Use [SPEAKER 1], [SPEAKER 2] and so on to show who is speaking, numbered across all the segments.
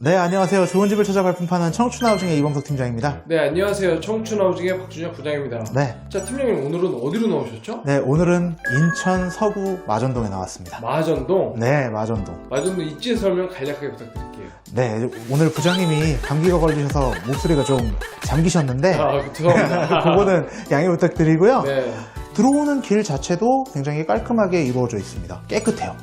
[SPEAKER 1] 네, 안녕하세요. 좋은 집을 찾아 발품파는 청춘하우징의 이범석 팀장입니다.
[SPEAKER 2] 네, 안녕하세요. 청춘하우징의 박준혁 부장입니다.
[SPEAKER 1] 네.
[SPEAKER 2] 자, 팀장님 오늘은 어디로 나오셨죠?
[SPEAKER 1] 네, 오늘은 인천 서구 마전동에 나왔습니다.
[SPEAKER 2] 마전동.
[SPEAKER 1] 네, 마전동.
[SPEAKER 2] 마전동 입지 설명 간략하게 부탁드릴게요.
[SPEAKER 1] 네, 오늘 부장님이 감기가 걸리셔서 목소리가 좀 잠기셨는데,
[SPEAKER 2] 아, 죄송합니다.
[SPEAKER 1] 그거는 양해 부탁드리고요.
[SPEAKER 2] 네.
[SPEAKER 1] 들어오는 길 자체도 굉장히 깔끔하게 이루어져 있습니다. 깨끗해요.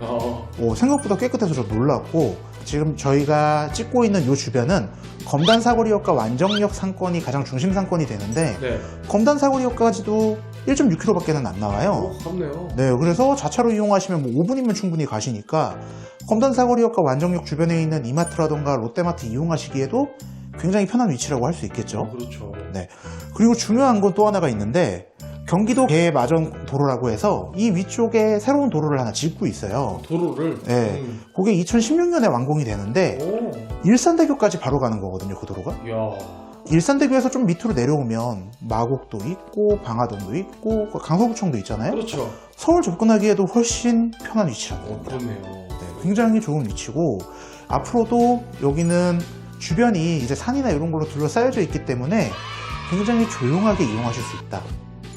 [SPEAKER 2] 어,
[SPEAKER 1] 오, 생각보다 깨끗해서 저 놀랐고, 지금 저희가 찍고 있는 이 주변은 검단 사거리역과 완정역 상권이 가장 중심 상권이 되는데,
[SPEAKER 2] 네.
[SPEAKER 1] 검단 사거리역까지도 1.6km밖에는 안 나와요.
[SPEAKER 2] 오, 가깝네요.
[SPEAKER 1] 네, 그래서 자차로 이용하시면 뭐 5분이면 충분히 가시니까 검단 사거리역과 완정역 주변에 있는 이마트라던가 롯데마트 이용하시기에도 굉장히 편한 위치라고 할 수 있겠죠.
[SPEAKER 2] 어, 그렇죠.
[SPEAKER 1] 네. 그리고 중요한 건 또 하나가 있는데 경기도 대마전 도로라고 해서 이 위쪽에 새로운 도로를 하나 짓고 있어요.
[SPEAKER 2] 도로를.
[SPEAKER 1] 네.
[SPEAKER 2] 음.
[SPEAKER 1] 그게 2016년에 완공이 되는데
[SPEAKER 2] 오,
[SPEAKER 1] 일산대교까지 바로 가는 거거든요, 그 도로가.
[SPEAKER 2] 이야.
[SPEAKER 1] 일산대교에서 좀 밑으로 내려오면 마곡도 있고 방화동도 있고 그 강서구청도 있잖아요.
[SPEAKER 2] 그렇죠.
[SPEAKER 1] 서울 접근하기에도 훨씬 편한 위치라고
[SPEAKER 2] 어. 그렇네요.
[SPEAKER 1] 네, 굉장히 좋은 위치고 앞으로도 여기는 주변이 이제 산이나 이런 걸로 둘러싸여져 있기 때문에 굉장히 조용하게 이용하실 수 있다.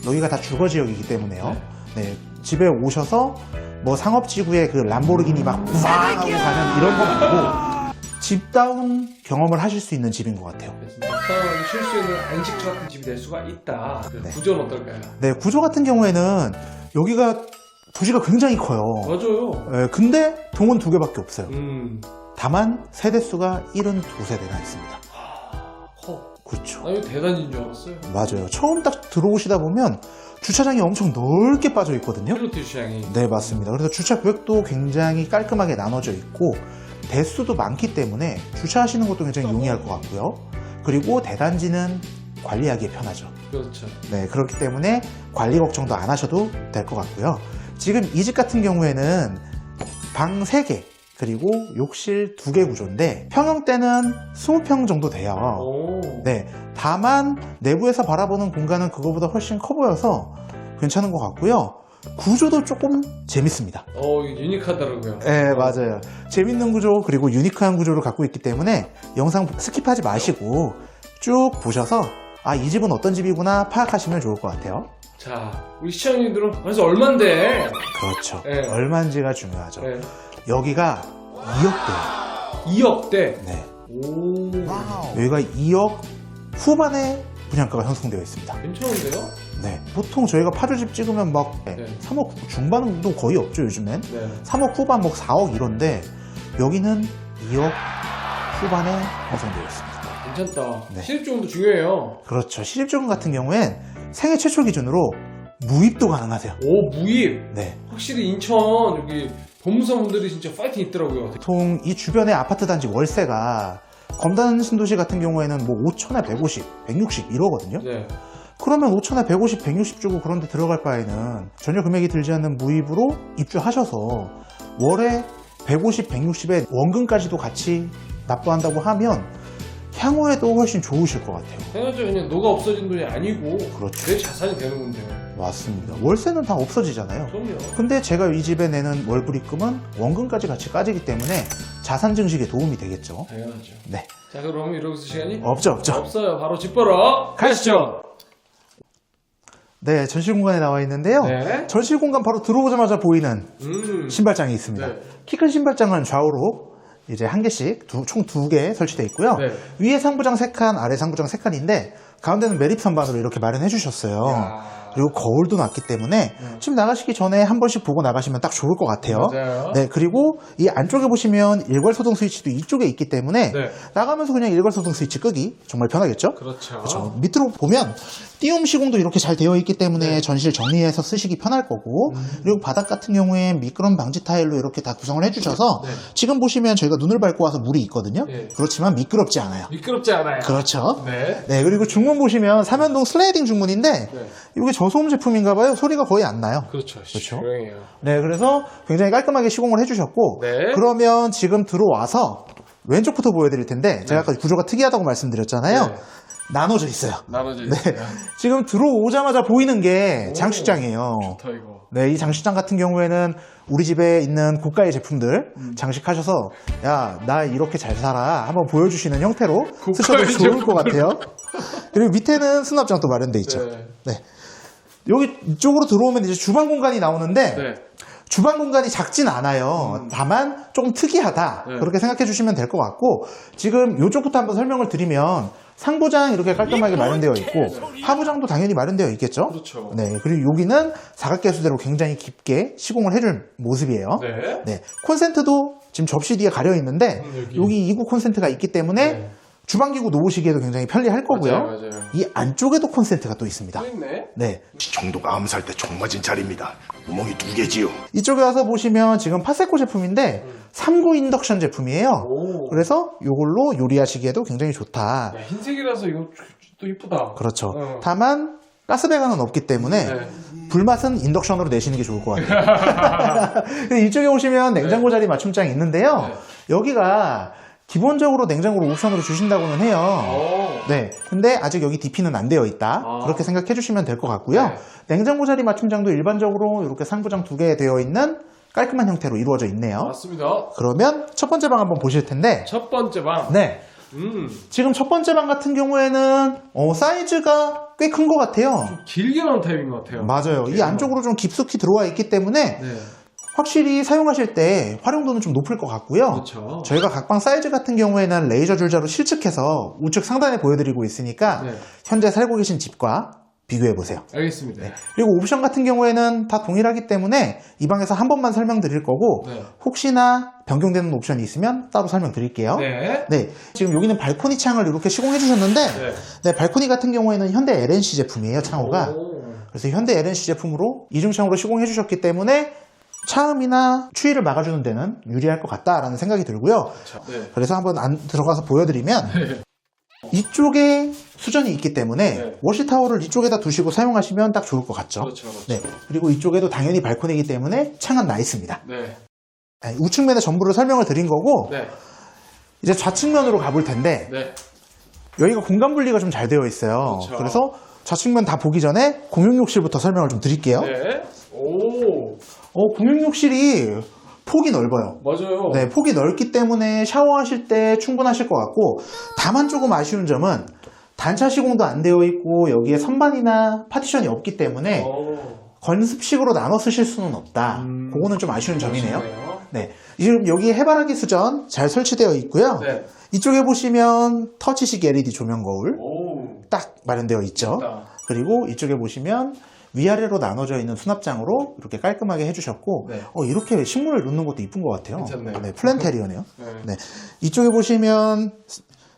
[SPEAKER 1] 여기가 다 주거 지역이기 때문에요. 네, 집에 오셔서 뭐 상업지구에 그 람보르기니 막 우왕 하고 가는 이런 거 말고 집다운 경험을 하실 수 있는 집인 것 같아요.
[SPEAKER 2] 네, 사람이 쉴수 있는 안식처 같은 집이 될 수가 있다. 그
[SPEAKER 1] 네.
[SPEAKER 2] 구조는 어떨까요?
[SPEAKER 1] 네, 구조 같은 경우에는 여기가 부지가 굉장히 커요.
[SPEAKER 2] 맞아요.
[SPEAKER 1] 네, 근데 동은 두 개밖에 없어요.
[SPEAKER 2] 음,
[SPEAKER 1] 다만 세대수가 72세대나 있습니다.
[SPEAKER 2] 커.
[SPEAKER 1] 그렇죠.
[SPEAKER 2] 나 이거 대단인 줄 알았어요.
[SPEAKER 1] 맞아요. 처음 딱 들어오시다 보면 주차장이 엄청 넓게 빠져 있거든요.
[SPEAKER 2] 필로티 시장이.
[SPEAKER 1] 네, 맞습니다. 그래서 주차 구역도 굉장히 깔끔하게 나눠져 있고 대수도 많기 때문에 주차하시는 것도 굉장히 용이할 것 같고요. 그리고 대단지는 관리하기에 편하죠.
[SPEAKER 2] 그렇죠.
[SPEAKER 1] 네, 그렇기 때문에 관리 걱정도 안 하셔도 될 것 같고요. 지금 이 집 같은 경우에는 방 3개, 그리고 욕실 2개 구조인데 평형대는 20평 정도 돼요.
[SPEAKER 2] 오.
[SPEAKER 1] 네, 다만 내부에서 바라보는 공간은 그거보다 훨씬 커 보여서 괜찮은 것 같고요. 구조도 조금 재밌습니다.
[SPEAKER 2] 어, 유니크하더라고요.
[SPEAKER 1] 네, 맞아요. 재밌는 구조 그리고 유니크한 구조를 갖고 있기 때문에 영상 스킵하지 마시고 쭉 보셔서 아, 이 집은 어떤 집이구나 파악하시면 좋을 것 같아요.
[SPEAKER 2] 자, 우리 시청자님들은 그래서 얼만데?
[SPEAKER 1] 그렇죠.
[SPEAKER 2] 네.
[SPEAKER 1] 얼마인지가 중요하죠.
[SPEAKER 2] 네.
[SPEAKER 1] 여기가 2억대예요.
[SPEAKER 2] 2억대.
[SPEAKER 1] 네.
[SPEAKER 2] 오.
[SPEAKER 1] 여기가 2억 후반에 분양가가 형성되어 있습니다.
[SPEAKER 2] 괜찮은데요?
[SPEAKER 1] 네. 보통 저희가 파주집 찍으면 막
[SPEAKER 2] 네.
[SPEAKER 1] 3억 중반도 거의 없죠, 요즘엔.
[SPEAKER 2] 네.
[SPEAKER 1] 3억 후반, 뭐 4억 이런데 여기는 2억 후반에 형성되어 있습니다.
[SPEAKER 2] 괜찮다.
[SPEAKER 1] 네.
[SPEAKER 2] 시립조금도 중요해요.
[SPEAKER 1] 그렇죠. 시립조금 같은 경우엔 생애 최초 기준으로 무입도 가능하세요.
[SPEAKER 2] 오, 무입.
[SPEAKER 1] 네.
[SPEAKER 2] 확실히 인천 여기 법무사분들이 진짜 파이팅 있더라고요.
[SPEAKER 1] 보통 이 주변의 아파트 단지 월세가 검단 신도시 같은 경우에는 뭐 5천에 150, 160 이러거든요.
[SPEAKER 2] 네.
[SPEAKER 1] 그러면 5천에 150, 160 주고 그런데 들어갈 바에는 전혀 금액이 들지 않는 무입으로 입주하셔서 월에 150, 160에 원금까지도 같이 납부한다고 하면 향후에도 훨씬 좋으실 것 같아요.
[SPEAKER 2] 당연하죠. 그냥 너가 없어진 돈이 아니고
[SPEAKER 1] 그렇죠.
[SPEAKER 2] 내 자산이 되는 건데.
[SPEAKER 1] 맞습니다. 월세는 다 없어지잖아요.
[SPEAKER 2] 그럼요.
[SPEAKER 1] 근데 제가 이 집에 내는 월불입금은 원금까지 같이 까지기 때문에 자산 증식에 도움이 되겠죠.
[SPEAKER 2] 당연하죠.
[SPEAKER 1] 네.
[SPEAKER 2] 자, 그럼 이러고 있을 시간이
[SPEAKER 1] 없죠, 없죠.
[SPEAKER 2] 없어요. 바로 집 보러 가시죠.
[SPEAKER 1] 네, 전실 공간에 나와 있는데요.
[SPEAKER 2] 네.
[SPEAKER 1] 전실 공간 바로 들어오자마자 보이는
[SPEAKER 2] 음.
[SPEAKER 1] 신발장이 있습니다.
[SPEAKER 2] 네.
[SPEAKER 1] 키 큰 신발장은 좌우로 이제 한 개씩 두- 총두 개 설치되어 있고요.
[SPEAKER 2] 네.
[SPEAKER 1] 위에 상부장 세 칸, 아래 상부장 세 칸인데 가운데는 매립 선반으로 이렇게 마련해 주셨어요.
[SPEAKER 2] 야.
[SPEAKER 1] 그리고 거울도 놨기 때문에 집 나가시기 전에 한 번씩 보고 나가시면 딱 좋을 것 같아요.
[SPEAKER 2] 맞아요.
[SPEAKER 1] 네, 그리고 이 안쪽에 보시면 일괄소등 스위치도 이쪽에 있기 때문에
[SPEAKER 2] 네.
[SPEAKER 1] 나가면서 그냥 일괄소등 스위치 끄기 정말 편하겠죠?
[SPEAKER 2] 그렇죠.
[SPEAKER 1] 그렇죠. 밑으로 보면 띄움 시공도 이렇게 잘 되어 있기 때문에
[SPEAKER 2] 네.
[SPEAKER 1] 전실 정리해서 쓰시기 편할 거고
[SPEAKER 2] 음.
[SPEAKER 1] 그리고 바닥 같은 경우엔 미끄럼 방지 타일로 이렇게 다 구성을 해주셔서
[SPEAKER 2] 네.
[SPEAKER 1] 지금 보시면 저희가 눈을 밟고 와서 물이 있거든요.
[SPEAKER 2] 네.
[SPEAKER 1] 그렇지만 미끄럽지 않아요.
[SPEAKER 2] 미끄럽지 않아요.
[SPEAKER 1] 그렇죠.
[SPEAKER 2] 네.
[SPEAKER 1] 네 그리고 중문 보시면 삼연동 슬라이딩 중문인데
[SPEAKER 2] 네.
[SPEAKER 1] 이게 저소음 제품인가 봐요. 소리가 거의 안 나요.
[SPEAKER 2] 그렇죠.
[SPEAKER 1] 그렇죠.
[SPEAKER 2] 조용해요.
[SPEAKER 1] 네, 그래서 굉장히 깔끔하게 시공을 해주셨고,
[SPEAKER 2] 네.
[SPEAKER 1] 그러면 지금 들어와서 왼쪽부터 보여드릴 텐데, 제가 아까 구조가 특이하다고 말씀드렸잖아요.
[SPEAKER 2] 네.
[SPEAKER 1] 나눠져 있어요.
[SPEAKER 2] 나눠져
[SPEAKER 1] 네.
[SPEAKER 2] 있어요.
[SPEAKER 1] 지금 들어오자마자 보이는 게
[SPEAKER 2] 오.
[SPEAKER 1] 장식장이에요.
[SPEAKER 2] 좋다 이거.
[SPEAKER 1] 네, 이 장식장 같은 경우에는 우리 집에 있는 고가의 제품들
[SPEAKER 2] 음.
[SPEAKER 1] 장식하셔서 야 나 이렇게 잘 살아 한번 보여주시는 형태로 쓰셔도 좋을 것. 같아요. 그리고 밑에는 수납장도 마련돼 있죠.
[SPEAKER 2] 네.
[SPEAKER 1] 네. 여기 이쪽으로 들어오면 이제 주방 공간이 나오는데
[SPEAKER 2] 네.
[SPEAKER 1] 주방 공간이 작진 않아요. 다만 조금 특이하다.
[SPEAKER 2] 네.
[SPEAKER 1] 그렇게 생각해 주시면 될 것 같고 지금 이쪽부터 한번 설명을 드리면 상부장 이렇게 깔끔하게 마련되어 있고 하부장도 당연히 마련되어 있겠죠.
[SPEAKER 2] 그렇죠.
[SPEAKER 1] 네. 그리고 여기는 사각개수대로 굉장히 깊게 시공을 해줄 모습이에요.
[SPEAKER 2] 네.
[SPEAKER 1] 네. 콘센트도 지금 접시 뒤에 가려 있는데
[SPEAKER 2] 음, 여기.
[SPEAKER 1] 여기 이구 콘센트가 있기 때문에
[SPEAKER 2] 네.
[SPEAKER 1] 주방기구 놓으시기에도 굉장히 편리할 거고요.
[SPEAKER 2] 맞아요, 맞아요.
[SPEAKER 1] 이 안쪽에도 콘센트가 또 있습니다.
[SPEAKER 2] 또 있네.
[SPEAKER 1] 네.
[SPEAKER 3] 정도가 암살 때총 맞은 자리입니다. 구멍이 두 개지요.
[SPEAKER 1] 이쪽에 와서 보시면 지금 파세코 제품인데 3구 인덕션 제품이에요.
[SPEAKER 2] 오.
[SPEAKER 1] 그래서 이걸로 요리하시기에도 굉장히 좋다.
[SPEAKER 2] 야, 흰색이라서 이거 또 이쁘다.
[SPEAKER 1] 그렇죠.
[SPEAKER 2] 어.
[SPEAKER 1] 다만 가스 배관은 없기 때문에
[SPEAKER 2] 네.
[SPEAKER 1] 불맛은 인덕션으로 내시는 게 좋을 것 같아요. 근데 이쪽에 오시면 냉장고 자리 맞춤장이 있는데요.
[SPEAKER 2] 네.
[SPEAKER 1] 여기가 기본적으로 냉장고를 옵션으로 주신다고는 해요.
[SPEAKER 2] 오.
[SPEAKER 1] 네. 근데 아직 여기 DP는 안 되어 있다.
[SPEAKER 2] 아.
[SPEAKER 1] 그렇게 생각해 주시면 될 것 같고요.
[SPEAKER 2] 네.
[SPEAKER 1] 냉장고 자리 맞춤장도 일반적으로 이렇게 상부장 두 개 되어 있는 깔끔한 형태로 이루어져 있네요.
[SPEAKER 2] 맞습니다.
[SPEAKER 1] 그러면 첫 번째 방 한번 보실 텐데,
[SPEAKER 2] 첫 번째 방.
[SPEAKER 1] 네.
[SPEAKER 2] 음.
[SPEAKER 1] 지금 첫 번째 방 같은 경우에는 어, 사이즈가 꽤 큰 것 같아요.
[SPEAKER 2] 길게 나온 타입인 것 같아요.
[SPEAKER 1] 맞아요. 이 안쪽으로 좀 깊숙이 들어와 있기 때문에
[SPEAKER 2] 네.
[SPEAKER 1] 확실히 사용하실 때 활용도는 좀 높을 것 같고요.
[SPEAKER 2] 그렇죠.
[SPEAKER 1] 저희가 각방 사이즈 같은 경우에는 레이저 줄자로 실측해서 우측 상단에 보여드리고 있으니까
[SPEAKER 2] 네.
[SPEAKER 1] 현재 살고 계신 집과 비교해 보세요.
[SPEAKER 2] 알겠습니다.
[SPEAKER 1] 그리고 옵션 같은 경우에는 다 동일하기 때문에 이 방에서 한 번만 설명드릴 거고
[SPEAKER 2] 네.
[SPEAKER 1] 혹시나 변경되는 옵션이 있으면 따로 설명드릴게요.
[SPEAKER 2] 네.
[SPEAKER 1] 네, 지금 여기는 발코니 창을 이렇게 시공해 주셨는데
[SPEAKER 2] 네.
[SPEAKER 1] 네, 발코니 같은 경우에는 현대 LNC 제품이에요, 창호가.
[SPEAKER 2] 오.
[SPEAKER 1] 그래서 현대 LNC 제품으로 이중창으로 시공해 주셨기 때문에 차음이나 추위를 막아주는 데는 유리할 것 같다라는 생각이 들고요.
[SPEAKER 2] 자, 네.
[SPEAKER 1] 그래서 한번 안 들어가서 보여드리면 이쪽에 수전이 있기 때문에
[SPEAKER 2] 네.
[SPEAKER 1] 워시타워를 이쪽에다 두시고 사용하시면 딱 좋을 것 같죠.
[SPEAKER 2] 그렇죠. 그렇죠.
[SPEAKER 1] 네. 그리고 이쪽에도 당연히 발코니이기 때문에 창은 나 있습니다.
[SPEAKER 2] 네.
[SPEAKER 1] 네, 우측면의 전부를 설명을 드린 거고
[SPEAKER 2] 네.
[SPEAKER 1] 이제 좌측면으로 가볼 텐데
[SPEAKER 2] 네.
[SPEAKER 1] 여기가 공간 분리가 좀 잘 되어 있어요.
[SPEAKER 2] 그렇죠.
[SPEAKER 1] 그래서 좌측면 다 보기 전에 공용 욕실부터 설명을 좀 드릴게요.
[SPEAKER 2] 네. 오.
[SPEAKER 1] 어, 공용욕실이 폭이 넓어요.
[SPEAKER 2] 맞아요.
[SPEAKER 1] 네, 폭이 넓기 때문에 샤워하실 때 충분하실 것 같고 다만 조금 아쉬운 점은 단차 시공도 안 되어 있고 여기에 선반이나 파티션이 없기 때문에
[SPEAKER 2] 오.
[SPEAKER 1] 건습식으로 나눠 쓰실 수는 없다.
[SPEAKER 2] 음.
[SPEAKER 1] 그거는 좀 아쉬운 점이네요.
[SPEAKER 2] 네,
[SPEAKER 1] 지금 여기 해바라기 수전 잘 설치되어 있고요.
[SPEAKER 2] 네.
[SPEAKER 1] 이쪽에 보시면 터치식 LED 조명 거울
[SPEAKER 2] 오.
[SPEAKER 1] 딱 마련되어 있죠. 그리고 이쪽에 보시면 위아래로 나눠져 있는 수납장으로 이렇게 깔끔하게 해주셨고
[SPEAKER 2] 네.
[SPEAKER 1] 어, 이렇게 식물을 놓는 것도 이쁜 것 같아요.
[SPEAKER 2] 괜찮네요.
[SPEAKER 1] 네, 플랜테리어네요.
[SPEAKER 2] 네.
[SPEAKER 1] 네. 이쪽에 보시면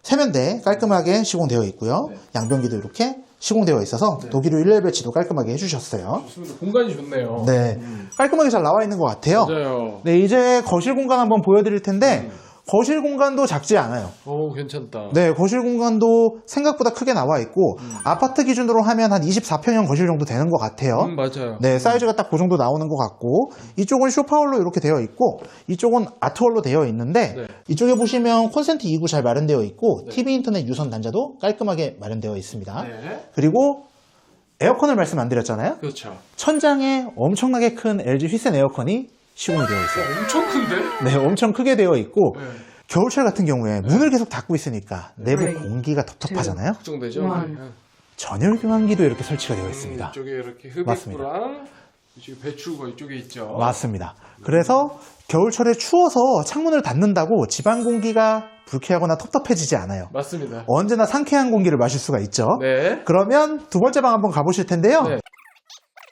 [SPEAKER 1] 세면대 깔끔하게 시공되어 있고요.
[SPEAKER 2] 네.
[SPEAKER 1] 양변기도 이렇게 시공되어 있어서 독일로 일렬 배치도 깔끔하게 해주셨어요.
[SPEAKER 2] 좋습니다. 공간이 좋네요.
[SPEAKER 1] 네,
[SPEAKER 2] 음.
[SPEAKER 1] 깔끔하게 잘 나와 있는 것 같아요.
[SPEAKER 2] 맞아요.
[SPEAKER 1] 네, 이제 거실 공간 한번 보여드릴 텐데
[SPEAKER 2] 음.
[SPEAKER 1] 거실 공간도 작지 않아요.
[SPEAKER 2] 오, 괜찮다.
[SPEAKER 1] 네, 거실 공간도 생각보다 크게 나와 있고 아파트 기준으로 하면 한 24평형 거실 정도 되는 것 같아요.
[SPEAKER 2] 음, 맞아요.
[SPEAKER 1] 네, 사이즈가 딱 그 정도 나오는 것 같고 이쪽은 쇼파홀로 이렇게 되어 있고 이쪽은 아트홀로 되어 있는데
[SPEAKER 2] 네.
[SPEAKER 1] 이쪽에 보시면 콘센트 2구 잘 마련되어 있고
[SPEAKER 2] 네.
[SPEAKER 1] TV 인터넷 유선 단자도 깔끔하게 마련되어 있습니다.
[SPEAKER 2] 네.
[SPEAKER 1] 그리고 에어컨을 말씀 안 드렸잖아요.
[SPEAKER 2] 그렇죠.
[SPEAKER 1] 천장에 엄청나게 큰 LG 휘센 에어컨이 시공이 되어 있어요.
[SPEAKER 2] 어, 엄청 큰데?
[SPEAKER 1] 네, 엄청 크게 되어 있고
[SPEAKER 2] 네.
[SPEAKER 1] 겨울철 같은 경우에 문을 계속 닫고 있으니까 내부 공기가 텁텁하잖아요.
[SPEAKER 2] 걱정되죠?
[SPEAKER 4] 원.
[SPEAKER 2] 네.
[SPEAKER 1] 전열 교환기도 이렇게 설치가 되어 있습니다.
[SPEAKER 2] 음, 이쪽에 이렇게
[SPEAKER 1] 맞습니다.
[SPEAKER 2] 흡입구랑 이쪽에 배출구가 이쪽에 있죠.
[SPEAKER 1] 맞습니다. 그래서 겨울철에 추워서 창문을 닫는다고 집안 공기가 불쾌하거나 텁텁해지지 않아요.
[SPEAKER 2] 맞습니다.
[SPEAKER 1] 언제나 상쾌한 공기를 마실 수가 있죠.
[SPEAKER 2] 네.
[SPEAKER 1] 그러면 두 번째 방 한번 가보실 텐데요.
[SPEAKER 2] 네.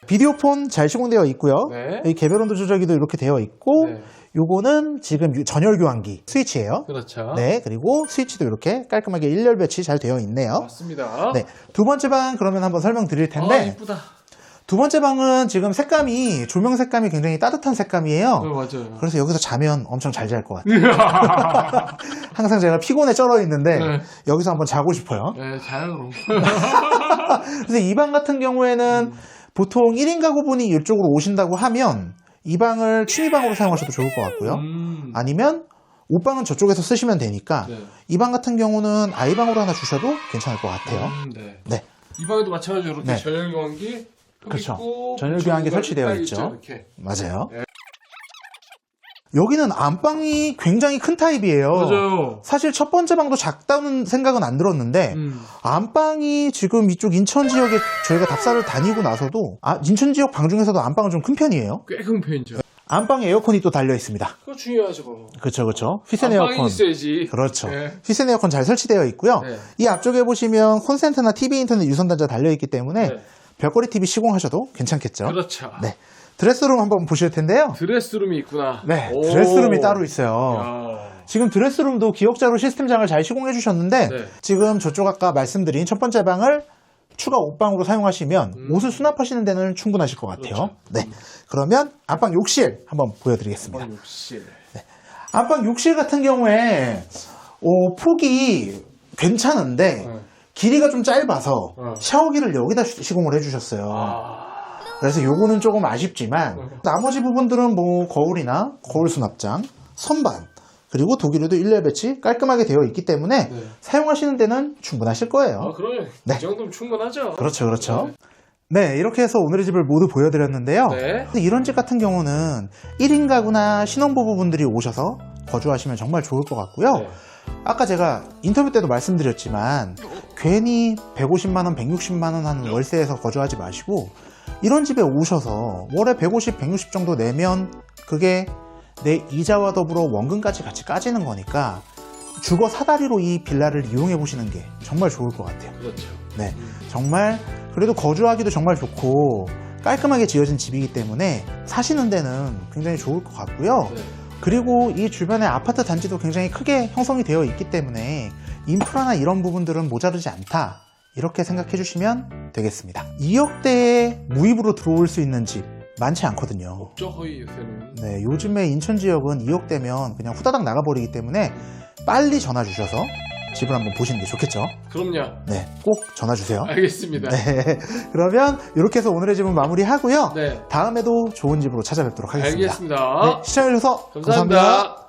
[SPEAKER 1] 비디오폰 잘 시공되어 있고요.
[SPEAKER 2] 네.
[SPEAKER 1] 이 개별 온도 조절기도 이렇게 되어 있고,
[SPEAKER 2] 네.
[SPEAKER 1] 요거는 지금 유- 전열 교환기 스위치예요.
[SPEAKER 2] 그렇죠.
[SPEAKER 1] 네, 그리고 스위치도 이렇게 깔끔하게 일렬 배치 잘 되어 있네요.
[SPEAKER 2] 맞습니다.
[SPEAKER 1] 네, 두 번째 방 그러면 한번 설명드릴
[SPEAKER 2] 아,
[SPEAKER 1] 텐데,
[SPEAKER 2] 이쁘다.
[SPEAKER 1] 두 번째 방은 지금 색감이 조명 색감이 굉장히 따뜻한 색감이에요.
[SPEAKER 2] 네, 맞아요.
[SPEAKER 1] 그래서 여기서 자면 엄청 잘 잘 것 같아요. 항상 제가 피곤에 쩔어 있는데
[SPEAKER 2] 네.
[SPEAKER 1] 여기서 한번 자고 싶어요.
[SPEAKER 2] 네, 자요 그럼.
[SPEAKER 1] 그래서 이방 같은 경우에는 보통 1인 가구분이 이쪽으로 오신다고 하면 이 방을 취미방으로 사용하셔도 좋을 것 같고요.
[SPEAKER 2] 음.
[SPEAKER 1] 아니면 옷방은 저쪽에서 쓰시면 되니까
[SPEAKER 2] 네.
[SPEAKER 1] 이방 같은 경우는 아이방으로 하나 주셔도 괜찮을 것 같아요.
[SPEAKER 2] 음, 네.
[SPEAKER 1] 네.
[SPEAKER 2] 이 방에도 마찬가지로 이렇게
[SPEAKER 1] 네.
[SPEAKER 2] 전열 교환기
[SPEAKER 1] 그렇죠.
[SPEAKER 2] 흡입구,
[SPEAKER 1] 전열 교환기
[SPEAKER 2] 배출구가
[SPEAKER 1] 설치되어
[SPEAKER 2] 딱
[SPEAKER 1] 있죠.
[SPEAKER 2] 이렇게.
[SPEAKER 1] 맞아요.
[SPEAKER 2] 네.
[SPEAKER 1] 여기는 안방이 굉장히 큰 타입이에요.
[SPEAKER 2] 맞아요.
[SPEAKER 1] 사실 첫 번째 방도 작다는 생각은 안 들었는데
[SPEAKER 2] 음.
[SPEAKER 1] 안방이 지금 이쪽 인천 지역에 저희가 답사를 다니고 나서도 아, 인천 지역 방 중에서도 안방은 좀 큰 편이에요.
[SPEAKER 2] 꽤 큰 편이죠.
[SPEAKER 1] 안방에 에어컨이 또 달려 있습니다.
[SPEAKER 2] 그거 중요하죠.
[SPEAKER 1] 그렇죠, 그렇죠. 휘센
[SPEAKER 2] 안방이
[SPEAKER 1] 에어컨.
[SPEAKER 2] 있어야지.
[SPEAKER 1] 그렇죠.
[SPEAKER 2] 네.
[SPEAKER 1] 휘센 에어컨 잘 설치되어 있고요.
[SPEAKER 2] 네.
[SPEAKER 1] 이 앞쪽에 보시면 콘센트나 TV 인터넷 유선 단자 달려 있기 때문에
[SPEAKER 2] 네.
[SPEAKER 1] 벽걸이 TV 시공하셔도 괜찮겠죠.
[SPEAKER 2] 그렇죠.
[SPEAKER 1] 네. 드레스룸 한번 보실 텐데요.
[SPEAKER 2] 드레스룸이 있구나.
[SPEAKER 1] 네,
[SPEAKER 2] 오.
[SPEAKER 1] 드레스룸이 따로 있어요.
[SPEAKER 2] 야.
[SPEAKER 1] 지금 드레스룸도 기억자로 시스템장을 잘 시공해 주셨는데
[SPEAKER 2] 네.
[SPEAKER 1] 지금 저쪽 아까 말씀드린 첫 번째 방을 추가 옷방으로 사용하시면
[SPEAKER 2] 음.
[SPEAKER 1] 옷을 수납하시는 데는 충분하실 것 같아요.
[SPEAKER 2] 그렇죠.
[SPEAKER 1] 네. 그러면 안방 욕실 한번 보여드리겠습니다.
[SPEAKER 2] 어, 욕실.
[SPEAKER 1] 안방 욕실 같은 경우에 어, 폭이 괜찮은데
[SPEAKER 2] 네.
[SPEAKER 1] 길이가 좀 짧아서
[SPEAKER 2] 어.
[SPEAKER 1] 샤워기를 여기다 시- 시공을 해주셨어요.
[SPEAKER 2] 아.
[SPEAKER 1] 그래서 요거는 조금 아쉽지만
[SPEAKER 2] 어.
[SPEAKER 1] 나머지 부분들은 뭐 거울이나 거울 수납장, 선반 그리고 독일에도 일렬 배치 깔끔하게 되어 있기 때문에
[SPEAKER 2] 네.
[SPEAKER 1] 사용하시는 데는 충분하실 거예요.
[SPEAKER 2] 아, 그러면
[SPEAKER 1] 네.
[SPEAKER 2] 이 정도면 충분하죠.
[SPEAKER 1] 그렇죠, 그렇죠. 네, 이렇게 해서 오늘의 집을 모두 보여드렸는데요.
[SPEAKER 2] 네.
[SPEAKER 1] 이런 집 같은 경우는 1인 가구나 신혼부부분들이 오셔서 거주하시면 정말 좋을 것 같고요.
[SPEAKER 2] 네.
[SPEAKER 1] 아까 제가 인터뷰 때도 말씀드렸지만 괜히 150만원, 160만원 하는 월세에서 거주하지 마시고 이런 집에 오셔서 월에 150, 160 정도 내면 그게 내 이자와 더불어 원금까지 같이 까지는 거니까 주거 사다리로 이 빌라를 이용해 보시는 게 정말 좋을 것 같아요.
[SPEAKER 2] 그렇죠.
[SPEAKER 1] 네, 정말 그래도 거주하기도 정말 좋고 깔끔하게 지어진 집이기 때문에 사시는 데는 굉장히 좋을 것 같고요.
[SPEAKER 2] 네.
[SPEAKER 1] 그리고 이 주변에 아파트 단지도 굉장히 크게 형성이 되어 있기 때문에 인프라나 이런 부분들은 모자르지 않다. 이렇게 생각해 주시면 되겠습니다. 2억대에 무입으로 들어올 수 있는 집 많지 않거든요.
[SPEAKER 2] 없죠, 거의 요새는.
[SPEAKER 1] 네, 요즘에 인천 지역은 2억대면 그냥 후다닥 나가버리기 때문에 빨리 전화 주셔서 집을 한번 보시는 게 좋겠죠.
[SPEAKER 2] 그럼요.
[SPEAKER 1] 네, 꼭 전화 주세요.
[SPEAKER 2] 알겠습니다.
[SPEAKER 1] 네, 그러면 이렇게 해서 오늘의 집은 마무리하고요.
[SPEAKER 2] 네.
[SPEAKER 1] 다음에도 좋은 집으로 찾아뵙도록 하겠습니다.
[SPEAKER 2] 알겠습니다.
[SPEAKER 1] 네, 시청해주셔서
[SPEAKER 2] 감사합니다.
[SPEAKER 1] 감사합니다.